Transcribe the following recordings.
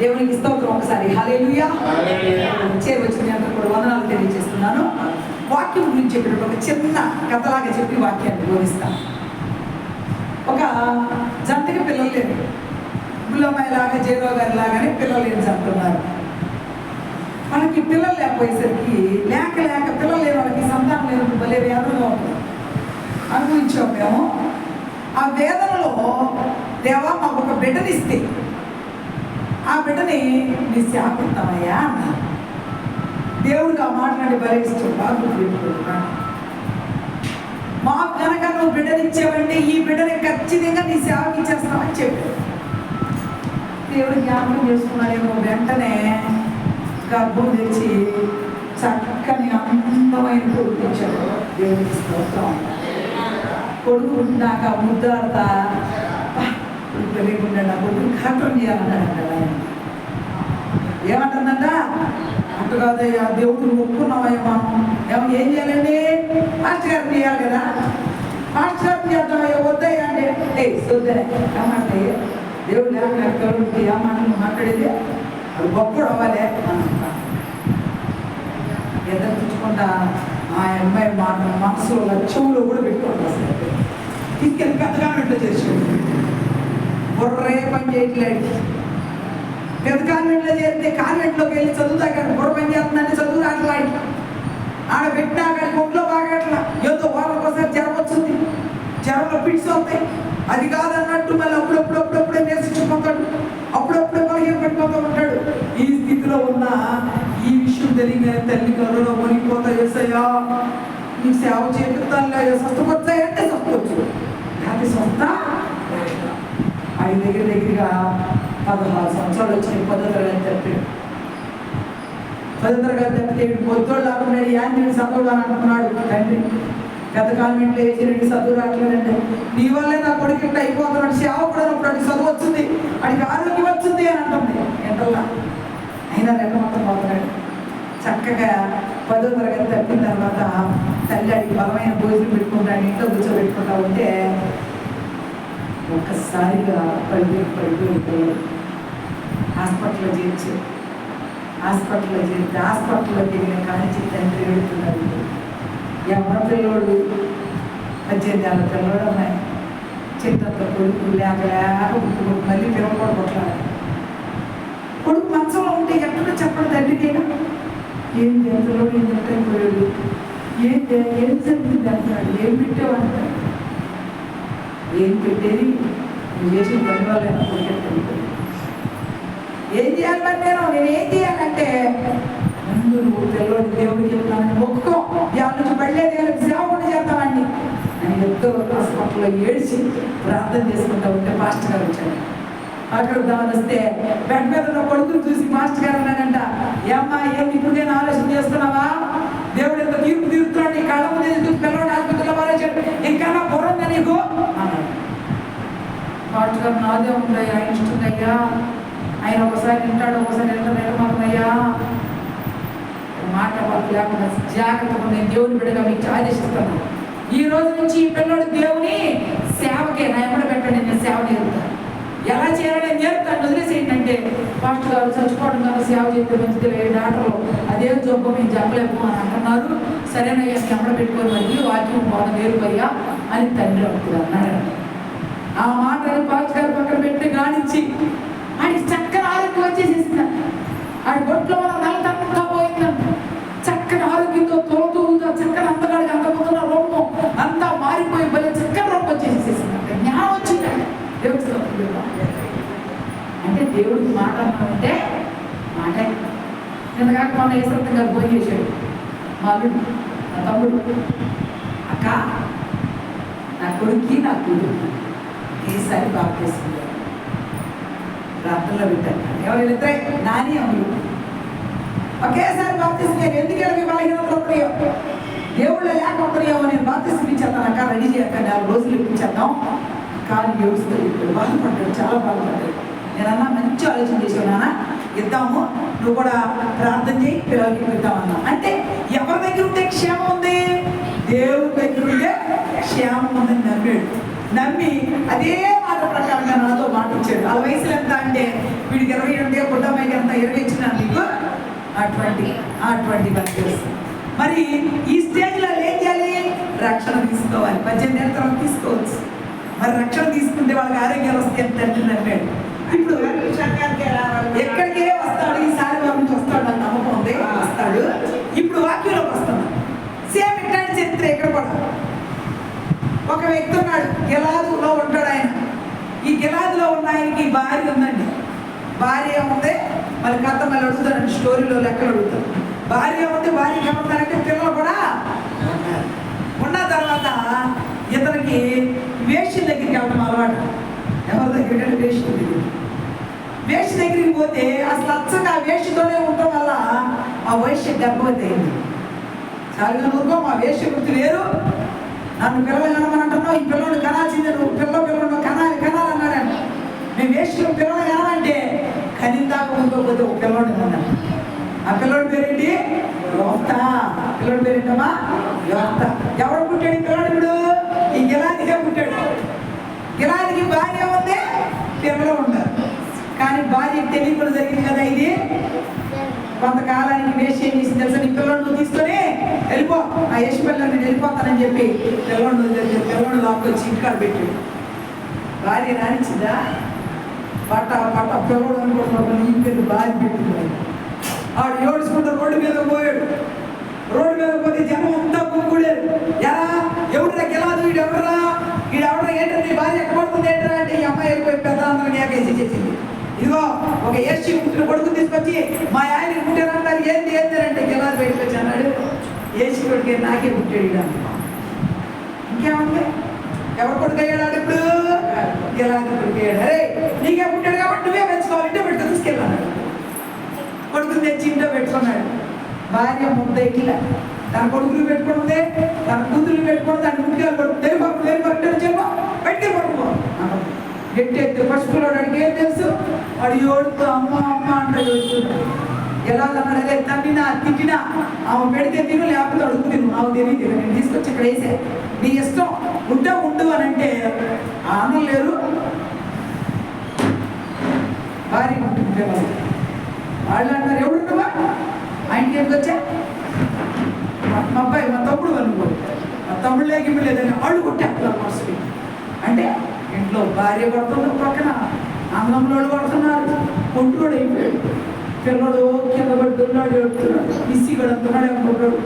దేవునికి స్తోత్రం ఒకసారి. చేరవచ్చిన మీ అందరూ కూడా వందనాలు తెలియజేస్తున్నాను. వాక్యం గురించి చెప్పినప్పుడు ఒక చిన్న కథలాగా చెప్పి వాక్యాన్ని బోధిస్తాను ఒక జంటకి పిల్లలు లేరు. గుల్లమ్మాయి లాగా జేరో గారి లాగానే పిల్లలు లేని జంట ఉన్నారు. మనకి పిల్లలు లేకపోయేసరికి లేక లేక పిల్లలు లేని వాళ్ళకి సంతానం లేని భలే ఉంటుంది. అనుభవించాం మేము. ఆ వేదనలో దేవా మాకు ఒక బిడ్డనిస్తే ఆ బిడ్డని నీ శాపిస్తామయ్యా అన్నారు దేవుడికి ఆ మాట్లాడి భరిస్తూ బాగా మా మాకు కనుక నువ్వు బిడ్డనిచ్చావంటే ఈ బిడ్డని ఖచ్చితంగా నీ సేవకి ఇచ్చేస్తామని చెప్పాడు దేవుడు జ్ఞాపకం చేసుకున్నాడేమో వెంటనే గర్భం తెచ్చి చక్కని అందమైన కొడుకు ఇచ్చాడు దేవుడికి స్తోత్రం. కొడుకు పుట్టినాక ముద్దాడతా తెలియకుండా నా కొడుకు కాటం చేయాలన్నాడు ఆయన. ఏమంటుందంట అటు కాదయ్యా దేవుడు ఒప్పుకున్నావయ్యా ఏమో? ఏం చేయాలండి? మాస్టర్ గారు చేయాలి కదా? మాస్టర్ గారు చేద్దామయ్యా వద్దయ్యా అంటే ఏ చూద్దాం ఏమంటే దేవుడు లేకపోతే కరుణకి ఏమన్నా మాట్లాడేది? అది గొప్పడు అవ్వాలి అన్నా ఎదురు తెచ్చుకుంటా ఆ అమ్మాయి మాట మనసులో లక్ష్యంలో కూడా పెట్టుకుంటా అసలు తీసుకెళ్ళి పెద్దగా ఇట్లా చేసాడు పని చేయట్లేదు పెద్ద కాన్వెంట్లో చేరితే కాన్వెంట్లోకి వెళ్ళి కానీ బుర్ర పని చేస్తుందంటే చదువు రాట్లాడి ఆడ పెట్టినా కానీ ఒంట్లో బాగట్లా. ఏదో వారం ఒకసారి జ్వరం వచ్చింది. జ్వరంలో పిట్స్ వస్తాయి. అది కాదన్నట్టు మళ్ళీ అప్పుడప్పుడు అప్పుడప్పుడే నేర్చుకుపోతాడు అప్పుడప్పుడే బలహీన పడిపోతూ ఉంటాడు. ఈ స్థితిలో ఉన్న ఈ విషయం తెలియగానే తల్లి కరులో మునిగిపోతా చేసయ్యా నీ సేవ చేపిస్తానులే. స్వస్థ వచ్చు అది స్వస్థ ఆయన దగ్గర దగ్గరగా పదహారు సంవత్సరాలు వచ్చినాయి పదో తరగతి చెప్పాడు పదో తరగతి తప్పితే వీడు పొద్దుడు లాక్కున్నాడు యాంత్రిని చదువులు అని అంటున్నాడు తండ్రి గత కాన్వెంట్లో వేసి రెండు చదువు రావట్లేదండి. నీ వల్లే నా కొడుకు ఇట్లా అయిపోతున్నాడు. సేవ కూడా అప్పుడు చదువు వచ్చింది అడిగి ఆరోగ్యం వచ్చింది అని అంటుంది. ఎంతల్లా అయినా రెండ మొత్తం పోతున్నాడు. చక్కగా పదో తరగతి తప్పిన తర్వాత తల్లి అడిగి బలమైన భోజనం పెట్టుకుంటాను ఇంట్లో కూర్చోబెట్టుకుంటా ఉంటే ఒక్కసారిగా పడిపోయి పడిపోయి హాస్పిటల్లో చేర్చు. హాస్పిటల్లో చేరితే హాస్పిటల్లో దిగిన కానించి తండ్రి వెళుతున్నాడు. ఎవరి పిల్లోడు? పద్దెనిమిది ఏళ్ళ పిల్లోడు అమ్మాయి. చిత్తంతో కొడుకు లేక లేక కొడుకు మళ్ళీ పిల్లలు కొట్లాడు కొడుకు మంచంలో ఉంటే ఎక్కడ చెప్పడం తండ్రికైనా ఏం ఎంతలో ఏం చెప్పాడు ఏం ఏం జరిగింది అంటున్నాడు? ఏం పెట్టావు అంటాడు ఏం పెట్టేది? నువ్వు చేసిన పని వల్ల ఏం చేయాలంటే నేను ఏం చేయాలంటే ముందు నువ్వు పిల్లలు దేవుడికి చెప్తాను ఒక్కో దేవుడి నుంచి పడలే దేవుడికి సేవకుండా చేస్తామండి అని ఎంతో హాస్పిటల్లో ఏడ్చి ప్రార్థన చేసుకుంటా ఉంటే మాస్టర్ గారు వచ్చాడు అక్కడ దాని వస్తే బెడ్ మీద ఉన్న చూసి మాస్టర్ గారు అన్నాడంట ఏమ్మా ఏం ఇప్పుడు నేను ఆలోచన చేస్తున్నావా? దేవుడు ఎంత తీర్పు తీరుతున్నాడు? నీ కళ్ళ ముందు పిల్లవాడు ఆసుపత్రిలో ఇంకా నా నీకు మాస్టర్ నాదే ఉందయ్యా ఆయన ఇష్టందయ్యా ఆయన ఒకసారి వింటాడు ఒకసారి వింటాడు మాత్రమయ్యా. మాట వాకు లేకుండా జాగ్రత్తగా నేను దేవుని బిడ్డగా మీకు ఆదేశిస్తాను ఈ రోజు నుంచి ఈ పిల్లడు దేవుని సేవకే నా ఎక్కడ పెట్టండి నేను సేవ నేర్పుతాను. ఎలా చేయాలని నేను నేర్పుతాను. వదిలేసేయండి అంటే పాస్టర్ గారు చచ్చిపోవడం కానీ సేవ చేస్తే మంచిది లేదు. డాక్టర్లు అదే జబ్బు మేము చెప్పలేము అని అంటున్నారు. సరేనయ్యా ఎక్కడ పెట్టుకోవాలి మరి వాక్యం బాగా నేర్పయ్యా అని తండ్రి అప్పుడు అన్నాడు ఆ మాటని పాస్టర్ గారు పక్కన పెట్టి గాడించి ఆయనకి చక్కని ఆరోగ్యం వచ్చేసేసింది. ఆడి బొట్లో ఉన్న నల్లతంతా పోయిందంట చక్కని ఆరోగ్యంతో తోలుతూగా చక్కని అంతగాడికి అందకుండా రూపం అంతా మారిపోయి భలే చక్కని రూపం వచ్చేసేసిందంట జ్ఞానం వచ్చిందంట దేవుడి అంటే దేవుడికి మాట అన్నామంటే మాటే. నిన్నగాక మన ఈశ్వరత్వం గారు ఫోన్ చేశాడు. మా అల్లుడు నా తమ్ముడు అక్క నా కొడుక్కి నా కూతురు. ఈసారి బాగా చేసుకుంటారు ప్రార్థనలో పెట్టాను ఎవరు ఇద్దరే నాని అమ్ములు ఒకేసారి బాప్తిసం ఎందుకంటే ఎందుకు ఇలాగ బలహీనతలు వస్తున్నాయో? దేవుళ్ళు లేక వస్తున్నాయో నేను బాప్తిసం ఇచ్చేస్తాను. అక్క రెడీ చేయక నాలుగు రోజులు ఇప్పించేద్దాం కాదు ఏడుస్తుంది ఇప్పుడు బాధపడ్డాడు చాలా బాధపడ్డాడు. నేను అన్నా మంచి ఆలోచన చేశాను నాన్న. ఇద్దాము. నువ్వు కూడా ప్రార్థన చేయి పిల్లలకి పెడతామన్నా. అంటే ఎవరి దగ్గర ఉంటే క్షేమం ఉంది? దేవుడి దగ్గర ఉంటే క్షేమం ఉందని నమ్మాడు. నమ్మి అదే మాట ప్రకారంగా నాతో మాట ఇచ్చాడు వాళ్ళ వయసులో ఎంత అంటే వీడికి ఇరవై ఉంటే పుట్టమ్మాయికి ఎంత ఇరవై ఇచ్చినా నీకు అటువంటి అటువంటి వర్కర్స్ మరి ఈ స్టేజ్లో ఏం చేయాలి? రక్షణ తీసుకోవాలి. పద్దెనిమిది ఏళ్ళ తర్వాత తీసుకోవచ్చు. మరి రక్షణ తీసుకుంటే వాళ్ళకి ఆరోగ్యాలు వస్తే ఎంత తండ్రి నమ్మాడు ఇప్పుడు ఎక్కడికే వస్తాడు? ఈసారి వారి నుంచి వస్తాడు నాకు నమ్మకం ఉంది. వస్తాడు. ఇప్పుడు వాక్యంలోకి వస్తాడు సేమ్ ఇట్లాంటి చరిత్ర ఎక్కడ కూడా. ఒక వ్యక్తి ఉన్నాడు. గిలాదులో ఉంటాడు ఆయన. ఈ గిలాదులో ఉన్న ఆయనకి భార్య ఉందండి. భార్య ఉంది మళ్ళీ కథ మళ్ళీ అడుగుతాడండి స్టోరీలో లెక్కలు అడుగుతాడు. భార్య ఉంది భార్యకి ఏమంటారంటే పిల్లలు కూడా ఉన్న తర్వాత ఇతనికి వేషి దగ్గరికి వెళ్ళడం అలవాటు. ఎవరి దగ్గర వేషి దగ్గరికి. దగ్గరికి పోతే అసలు అచ్చగా ఆ వేష్యతోనే ఉండటం వల్ల ఆ వయస్సు గర్భవతి అయింది. చాలా ఊరుకో మా వేష్య వృత్తి వేరు నన్ను పిల్లలు కనాల్సిందే నువ్వు పిల్లలు కనాలి కనాలి అన్నాడు మేము వేసుకున్న పిల్లలు కనమంటే కనిందాక ఉండుకోకపోతే ఒక పిల్లడు అన్నాడు ఆ పిల్లడి పేరేంటి? యోక్త పిల్లడి పేరేంటమ్మా? యోక్త ఎవరు పుట్టాడు పిల్లడు ఇప్పుడు? ఈ గిలాదిగా పుట్టాడు. గిలాదికి భార్య ఉంది పిల్లలు ఉన్నారు. కానీ భార్యకి తెలియకుండా జరిగింది కదా ఇది? కొంతకాలానికి వేసి ఏం చేసింది తెలుసా? నీ పిల్లలు తీసుకొని వెళ్ళిపో. ఆ యశ్ పిల్లలు నేను వెళ్ళిపోతానని చెప్పి పిల్లలు పిల్లలు లోపలికి ఇంటికాడ పెట్టాడు. భార్య రానిచ్చిందా పట్ట పట్ట పిల్లడు అనుకుంటున్నాడు ఈ పేరు భార్య పెట్టింది ఆడు ఏడుచుకుంటూ రోడ్డు మీద పోయాడు. రోడ్డు మీద పోతే జనం అంతా గుంపుడారు ఎలా? ఎవడరా గెలాదు వీడు ఎవడరా వీడు ఎవడరా ఏంటంటే నీ భార్య ఎక్కడ ఏంటరా అంటే ఈ అమ్మాయి వెళ్ళిపోయి పెద్ద అందరం ఏకేసి చేసింది ఇదిగో ఒక ఏసీ పుట్టిన కొడుకు తీసుకొచ్చి మా ఆయన పుట్టారంటారు ఏంది ఏంది అంటే గెలాదు బయటకు వచ్చి అన్నాడు. ఏసీ కొడుకే నాకే పుట్టాడు ఇంకేముంది? ఎవరు కొడుకు అయ్యాడు ఇప్పుడు? గెలాది కొడుకు అరే నీకే పుట్టాడు కాబట్టి నువ్వే పెంచుకోవాలి. ఇంటో పెట్టుకు తీసుకెళ్ళాడు కొడుకుని తెచ్చి ఇంట్లో పెట్టుకున్నాడు. భార్య ముద్ద ఎక్కిల. తన కొడుకులు పెట్టుకుంటే తన కూతురు పెట్టుకుని తన ముద్దుగా కొడుకు తెలిపకు తెలిపకు చెప్ప. పెట్టి పడుకో. గట్టి ఎత్తి పసుపులో వాడికి ఏం తెలుసు? వాడు ఏడుతూ అమ్మ అమ్మ అంటే ఏడుస్తున్నాడు. ఎలా అన్నాడు అదే తన్నినా తిట్టినా ఆమె పెడితే తిను లేకపోతే అడుగు తిను. నాకు తిని నేను తీసుకొచ్చి ఇక్కడ వేసే. నీ ఇష్టం ఉంటే ఉండు అని అంటే ఆ లేరు. భార్య ఉంటుంది వాళ్ళు అంటారు ఎవడు నువ్వా ఆయనకి ఎందుకు వచ్చా? మా అబ్బాయి మా తమ్ముడు అనుకో మా తమ్ముడు లేకి లేదని వాళ్ళు కొట్టేస్తారు మనసుకి. అంటే ఇంట్లో భార్య కొడుతుంది పక్కన అన్నంలో కొడుతున్నారు. కొట్టుకోడు అయిపోయాడు. పిల్లడు కింద పడి దున్నాడు ఏడుతున్నాడు ఇసి కూడా అంటున్నాడు అనుకుంటాడు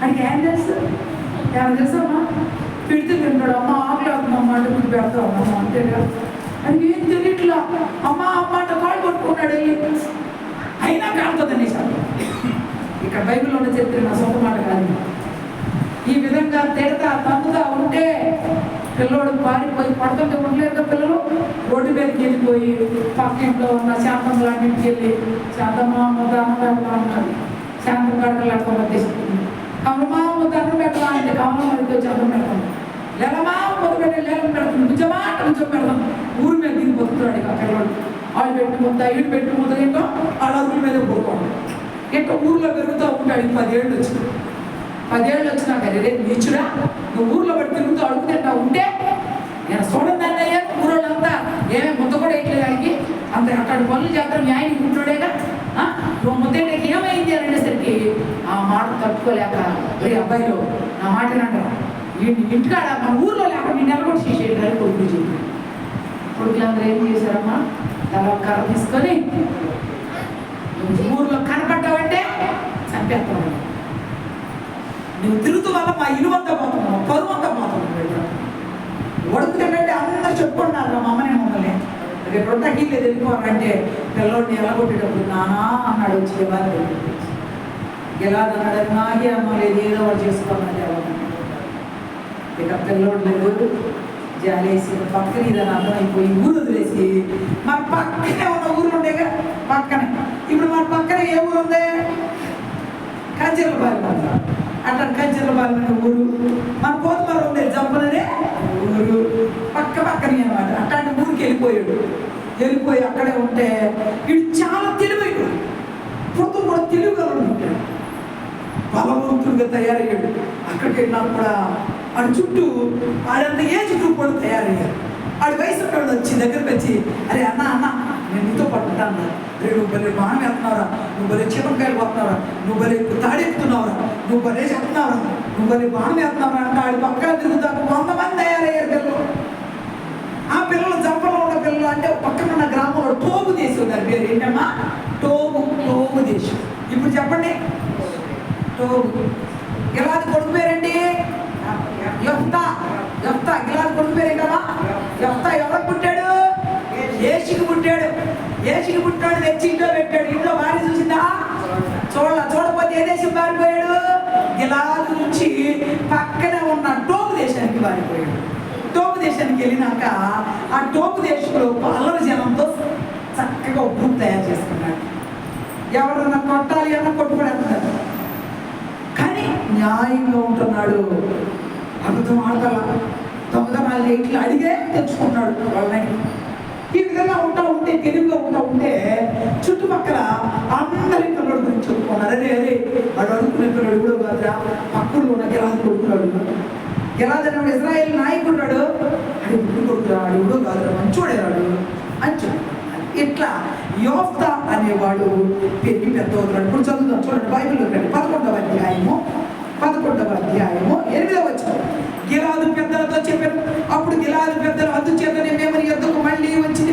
ఆయనకి ఏం తెలుసు? ఏమైనా తెలుసమ్మా పెడితే తింటాడు అమ్మ ఆకలి అమ్మ అంటే ముందు పెడతావు అమ్మ అంతే కదా ఏం తెలియట్లా అమ్మ అమ్మ అంటే కాళ్ళు కొట్టుకున్నాడు వెళ్ళి. అయినా కాలుతుందని ఇక్కడ బైబిల్లో ఉన్న చరిత్ర నా సొంత మాట కాదు. ఈ విధంగా తిడతా తప్పుతా ఉంటే పిల్లోడు పారిపోయి పడుతుంటే ఉండలేరు కదా పిల్లలు? రోడ్డు మీదకి వెళ్ళిపోయి పక్క ఇంట్లో ఉన్న శాంతం లాంటి వెళ్ళి శాంతమ్మ ముద్ద పెట్టలా అన్నది శాంతం కడకలు అక్కడ తీసుకుంది కమలమా ముద్ద పెట్టలా అంటే కమలం అయితే వచ్చి అన్నం పెట్టాలి లేలమా ముద్ద పెట్టి లేలం పెడుతుంది నిజమా నిజం పెడతాం. ఊరి మీద దిగి బతుకుతున్నాడు ఇక పిల్లడు. వాళ్ళు పెట్టి ముద్ద ఇటు పెట్టి ముద్ద ఏంటో? వాళ్ళ ఊరి మీద పోతాడు ఇంకా ఊర్లో పెరుగుతూ ఉంటాడు. పదిహేడు పదేళ్ళు పదేళ్ళు వచ్చినాక రే నీచురా నువ్వు ఊర్లో పడి తిరుగుతూ అడుగుతుంటా ఉంటే నేను చూడండి అన్నయ్య ఊరోళ్ళంతా ఏమే ముద్ద కూడా వేయట్లేదు ఆయనకి. అంత అక్కడ పనులు చేద్దాం న్యాయం ఆయన నువ్వు ముద్దేటకి ఏమైంది అని అనేసరికి ఆ మాట తట్టుకోలేక రే అబ్బాయిలో నా మాట అంటారు ఇంటికాడ మన ఊర్లో లేక నేను నెలకొచ్చి చేసేయండి అని కొడుకులు చెప్పి కొడుకులందరూ ఏం చేశారమ్మా? తల కర్ర తీసుకొని ఊర్లో కనపడ్డావంటే చంపేస్తావు నువ్వు తిరుగుతూ వల్ల మా ఇల్లు అంతా పోతున్నావు పరువు అంతా పోతున్నావు ఉడుకుతుందంటే అందరూ చెప్పుకున్నారు మా అమ్మని మమ్మల్ని. రేపు రొట్టకి లేదు వెళ్ళిపోవాలంటే పిల్లోడిని ఎలా కొట్టేటప్పుడు నానా అన్నాడు వచ్చి ఎవరు ఎలా అన్నాడు? నాకే అమ్మ లేదు ఏదో వాళ్ళు చేసుకోమని ఎవరు ఇక పిల్లోడు లేదు జాలేసి పక్కన ఇదని అర్థమైపోయి ఊరు వదిలేసి మన పక్కనే ఉన్న ఊరు ఉండేగా పక్కనే. ఇప్పుడు మన పక్కనే ఏ ఊరు ఉంది? కంచెలపాలెం అట్లా కంచెలపాలెం అనే ఊరు. మన కోతమర ఉండే జంపననే ఊరు. పక్క పక్కనే అనమాట అట్లాంటి ఊరికి వెళ్ళిపోయాడు. వెళ్ళిపోయి అక్కడే ఉంటే వీడు చాలా తెలివైన పుడుతూ కూడా తెలివిగలను ఉంటాడు. బలవంతుడిగా తయారయ్యాడు. అక్కడికి వెళ్ళినా కూడా వాడి చుట్టూ వాడంత ఏజ్ గ్రూప్ కూడా తయారయ్యారు. వాడి వయసు ఉన్నవాడు వచ్చి దగ్గరకు వచ్చి అరే అన్న అన్న నేను నీతో పట్టుకుంటాను రే. నువ్వు భలే బాణం వేస్తున్నావురా. నువ్వు భలే చీపకాయలు పోతున్నావురా నువ్వు భలే తాడెక్కుతున్నావురా నువ్వు భలే చెప్తున్నావురా. నువ్వు భలే బాణం వేస్తున్నావురా. అంటే ఆడి పక్కన తిరుగుతాకు వంద మంది తయారయ్యారు పిల్లలు. ఆ పిల్లలు జంపలో ఉన్న పిల్లలు అంటే పక్కన ఉన్న గ్రామంలో టోగు దేశం దాని పేరు ఏంటమ్మా? టోగు టోగు దేశం ఇప్పుడు చెప్పండి. టోగు గిలాది కొడుకు పేరేంటి? యొఫ్తా. యొఫ్తా. గిలాది కొడుకు పేరు ఏంటమ్మా యొఫ్తా. ఎవరికి పుట్టాడు? ఏషికి పుట్టాడు తెచ్చి ఇంట్లో పెట్టాడు. ఇంట్లో భార్య చూసిందా? చూడ చూడకపోతే ఏ దేశం పారిపోయాడు? గిలాదు నుంచి పక్కనే ఉన్న టోపు దేశానికి పారిపోయాడు. టోపు దేశానికి వెళ్ళినాక ఆ టోపు దేశంలో అల్లరి జనంతో చక్కగా ఉప్పు తయారు చేసుకున్నాడు. ఎవరన్నా కొట్టాలి అన్న కొట్టుబడేస్తున్నారు కానీ న్యాయంగా ఉంటున్నాడు. అబద్ధం ఆడతారా దొంగతనాలు ఇట్లా అడిగే తెచ్చుకున్నాడు వాళ్ళని. ఈ విధంగా ఉంటాం ఉంటే తెలివిగా ఉంటా ఉంటే చుట్టుపక్కల అందరి పిల్లడు గురించి చెప్పుకున్నారు. అరే అరే వాడు అడుగుతున్న పిల్లడు కూడా కాదురా. పక్కడు ఉన్న గిరాజు కొడుకున్నాడు గిరాజు అనేవాడు ఇజ్రాయేల్ నాయకుడు అది ఇప్పుడు కొడుకురా వాడు కూడా కాదురా మంచోడేవాడు అని ఇట్లా యోఫ్త అనేవాడు పెరిగి పెద్ద అవుతున్నాడు. ఇప్పుడు చదువుదాం చూడండి బైబిల్ రండి పదకొండవ అధ్యాయము పదకొండవ అధ్యాయము ఎనిమిదవ వచ్చాడు గిలాదు పెద్దలతో చెప్పాను అప్పుడు గిలాదు పెద్దలు అందుచేతనే మేము నీ యుద్ధకు మళ్ళీ వచ్చి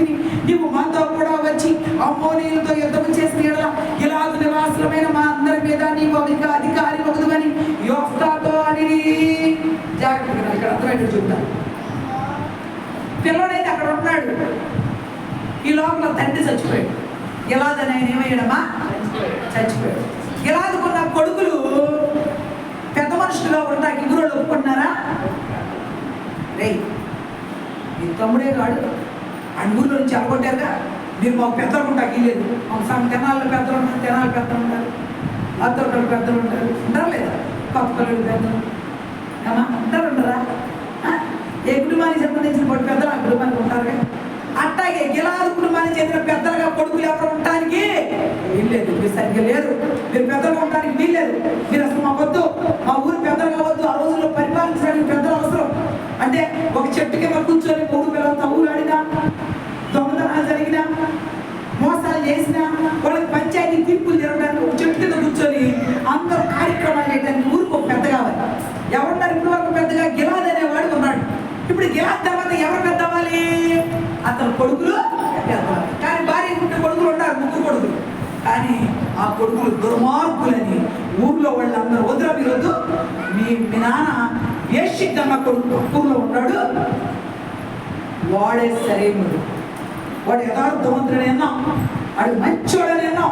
నీవు మాతో కూడా వచ్చి అమ్మోనీలతో యుద్ధం చేసిన ఇలా నివాసులమైన మా అందరి మీద నీవు అధిక అధికారి వదువని యోఫ్తాతో అని జాగ్రత్తగా ఇక్కడ అర్థమైనట్టు చూద్దాం. పిల్లడైతే అక్కడ ఉన్నాడు. ఈ లోపల తండ్రి చచ్చిపోయాడు. గిలాదని ఆయన ఏమయ్యాడమ్మా? చచ్చిపోయాడు. ఇలాదుకున్న కొడుకులు పెద్ద మనుషులుగా ఉంటా గురువులు ఒప్పుకుంటున్నారా? రే నీ తమ్ముడే కాడు. అడుగులో నుంచి అలగొట్టారుగా. మీరు మాకు పెద్దలు ఉంటా లేదు. మాకు సమ తెనాల్లో పెద్దలు ఉంటారు తెనాలి పెద్దలు ఉంటారు అత్తొక్కలు పెద్దలు ఉంటారు ఉంటారు లేదా? కొత్త పెద్దలు. ఏమా? ఉండరా? ఏ కుటుంబానికి సంబంధించిన కొడుకు పెద్దలు ఆ కుటుంబానికి ఉంటారు అట్టాగే గిలాదు కుటుంబానికి చెందిన పెద్దలుగా కొడుకులు ఎవరు ఉండటానికి వీల్లేదు మీరు సరిగ్గా లేరు. మీరు పెద్దలుగా ఉండడానికి వీల్లేదు మీరు అసలు మా వద్దు. మా ఊరు పెద్దలుగా వద్దు. ఆ రోజుల్లో పరిపాలించడానికి పెద్దలు అవసరం. అంటే ఒక చెట్టు కింద కూర్చొని మూడు పిల్లలతో ఊరు ఆడినా మోసాలు చేసిన వాళ్ళకి పంచాయతీ తీర్పులు జరగడానికి ఒక చెట్టు కింద కూర్చొని అందరూ కార్యక్రమాలు చేయడానికి ఊరికి ఒక పెద్ద కావాలి ఎవరున్నారు? ఇప్పుడు వరకు పెద్దగా గిలాద్ అనేవాడు ఉన్నాడు. ఇప్పుడు గిలాద్ తర్వాత ఎవరు పెద్ద అవ్వాలి? అతను కొడుకులు కానీ భార్య ఉంటే కొడుకులు ఉన్నారు ముగ్గురు కొడుకులు. కానీ ఆ కొడుకులు దుర్మార్గులని ఊర్లో వాళ్ళందరూ వద్దురా మీరు వద్దు మీ మీ నాన్న ఏ కొడుకు ఊర్లో ఉన్నాడు? వాడే సరైనడు. వాడు యథార్థవంతుడని అన్నాం వాడు మంచోడని అన్నాం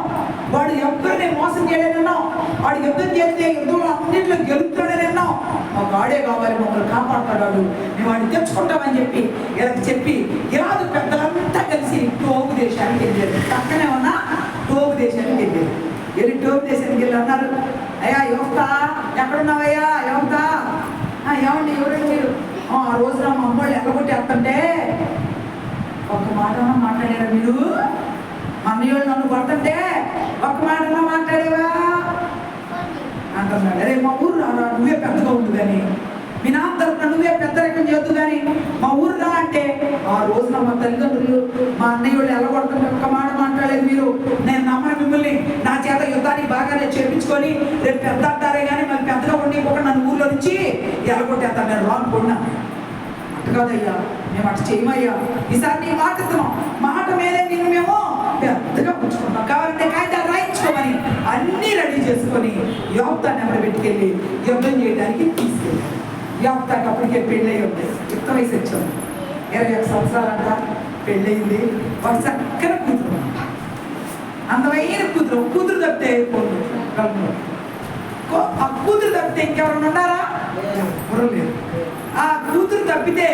వాడు ఎవరిని మోసం చేయడని అన్నాం వాడు యుద్ధం చేస్తే యుద్ధంలో అన్నింటిలో గెలుస్తాడని అన్నాం మాకు వాడే కావాలి మమ్మల్ని కాపాడుతాడు. మేము వాడిని తెచ్చుకుంటామని చెప్పి ఇలా చెప్పి ఇలాదు పెద్దలంతా కలిసి టోగు దేశానికి వెళ్ళారు. పక్కనే ఉన్న టోగు దేశానికి వెళ్ళారు. వెళ్ళి టోగు దేశానికి వెళ్ళి అన్నారు అయ్యా యువత ఎక్కడున్నావయ్యా యువత? ఏమండి ఎవరండి? మీరు "ఆ, ఆ రోజున మా అమ్మోళ్ళు ఎక్కగొట్టి వస్తుంటే ఒక్క మాట మాట్లాడారా మీరు? మా వాళ్ళు నన్ను కొడుతుంటే ఒక్క మాటలో మాట్లాడేవా అంటున్నాడు. అరే మా ఊరు రారా నువ్వే పెద్దగా ఉండు కానీ మీ నాన్న తరపున నువ్వే పెద్ద రకం చేద్దు కానీ మా ఊరు రా అంటే ఆ రోజున మా తల్లిదండ్రులు మా అన్నయ్య వాళ్ళు ఎలా కొడుతుంటే ఒక్క మాట మాట్లాడలేదు మీరు. నేను నమ్మను మిమ్మల్ని. నా చేత యుద్ధానికి బాగానే చేపించుకొని రేపు పెద్ద అంటారే కానీ మరి పెద్దగా ఉండి ఒక నన్ను ఊర్లో నుంచి ఎలగొట్టేస్తాను నేను రాను కొన్నా కాదయ్యా మేము అటు చేయమయ్యా. ఈసారి నీ మాట ఇస్తున్నాం మాట మీదే నేను మేము పెద్దగా పుచ్చుకుంటాం. కావాలంటే కాగితాలు రాయించుకోమని అన్నీ రెడీ చేసుకొని యోప్తాన్ని ఎవరు పెట్టుకెళ్ళి యుద్ధం చేయడానికి తీసుకెళ్ళి యోప్తాకి అప్పటికే పెళ్ళయి ఉంది. యుక్త వయసు వచ్చాం ఇరవై ఒక సంవత్సరాలంట. పెళ్ళయింది. వాడు చక్కని కూతురు. అందమైన కూతురు. కూతురు తప్పితే పోదు. ఆ కూతురు తప్పితే ఇంకెవరన్నా ఉన్నారా? ఎవరు లేరు. ఆ కూతురు తప్పితే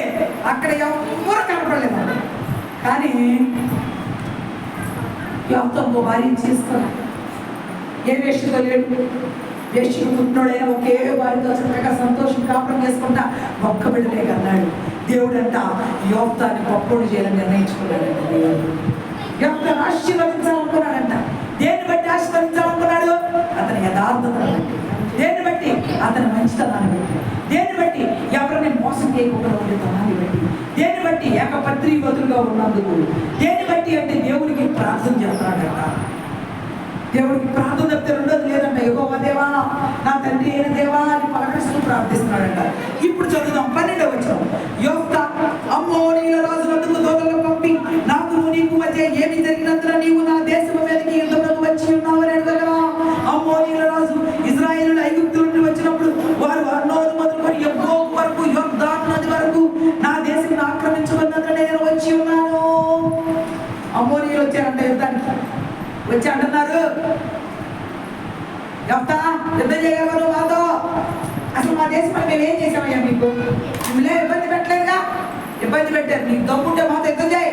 అక్కడ ఎవరు కనపడలేదు. కానీ ఎవరితో భార్య భార్యను ఏ వేషతో లేడు? వేషకు పుట్టినోడైనా ఒకే వారితో చక్కగా సంతోషం కాపురం చేసుకుంటా ఒక్క బిడ్డలే కన్నాడు. దేవుడంట యువతాన్ని గొప్పోడు చేయాలని నిర్ణయించుకున్నాడు దేవుడు. ఆశీర్వదించాలి ఆశీర్వదించాలనుకున్నాడంట దేన్ని బట్టి ఆశీర్వదించాలనుకున్నాడు అతని యథార్థతను బట్టి దేన్ని బట్టి అతని మంచితనాన్ని బట్టి. దేన్ని బట్టి? ఎవరిని మోసం చేయకుండా ఉండే తనాన్ని బట్టి. దేన్ని బట్టి ఏక ఏకపత్రివతులుగా ఉన్నందుకు? దేని బట్టి అంటే దేవునికి ప్రార్థన చేస్తున్నాడట దేవుడికి ప్రార్థన తప్పితే రెండోది లేదంట ఎగోవ దేవా నా తండ్రి అయిన దేవా అని పలకరిస్తూ ప్రార్థిస్తున్నాడంట. ఇప్పుడు చదువుదాం పన్నెండవ వచ్చిన యొక్క అమ్మోనీల రాజు నందుకు దోదలు పంపి నాకు నీకు మధ్య ఏమి జరిగినంత నీవు నా ఇబ్బంది పెట్టారు. నీకు దమ్ముంటే మాత్రం యుద్ధం చేయి